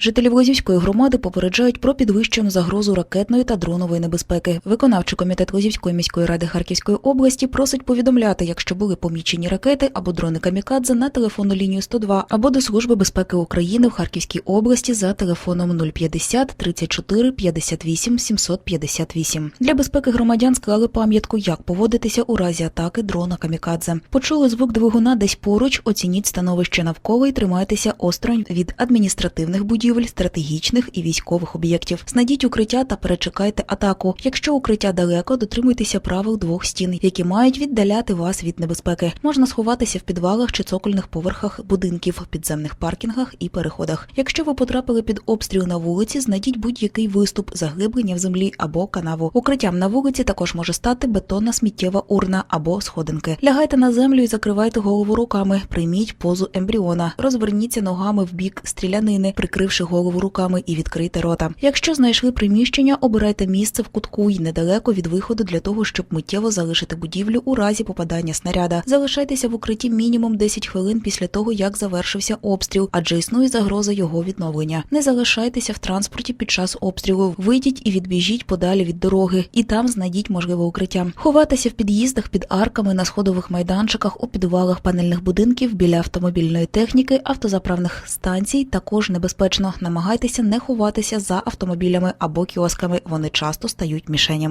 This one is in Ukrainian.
Жителів Лозівської громади попереджають про підвищену загрозу ракетної та дронової небезпеки. Виконавчий комітет Лозівської міської ради Харківської області просить повідомляти, якщо були помічені ракети або дрони камікадзе на телефонну лінію 102 або до Служби безпеки України в Харківській області за телефоном 050 34 58 758. Для безпеки громадян склали пам'ятку, як поводитися у разі атаки дрона камікадзе. Почули звук двигуна десь поруч, оцініть становище навколо і тримайтеся осторонь від адміністративних будівель, стратегічних і військових об'єктів. Знайдіть укриття та перечекайте атаку. Якщо укриття далеко, дотримуйтеся правил двох стін, які мають віддаляти вас від небезпеки. Можна сховатися в підвалах чи цокольних поверхах будинків, підземних паркінгах і переходах. Якщо ви потрапили під обстріл на вулиці, знайдіть будь-який виступ, заглиблення в землі або канаву. Укриттям на вулиці також може стати бетонна сміттєва урна або сходинки. Лягайте на землю і закривайте голову руками. Прийміть позу ембріона. Розверніться ногами в бік стрілянини, прикривши голову руками і відкрийте рота. Якщо знайшли приміщення, обирайте місце в кутку й недалеко від виходу для того, щоб миттєво залишити будівлю у разі попадання снаряда. Залишайтеся в укритті мінімум 10 хвилин після того, як завершився обстріл, адже існує загроза його відновлення. Не залишайтеся в транспорті під час обстрілу. Вийдіть і відбіжіть подалі від дороги, і там знайдіть можливе укриття. Ховатися в під'їздах під арками на сходових майданчиках, у підвалах панельних будинків біля автомобільної техніки, автозаправних станцій також небезпечно. Намагайтеся не ховатися за автомобілями або кіосками. Вони часто стають мішенями.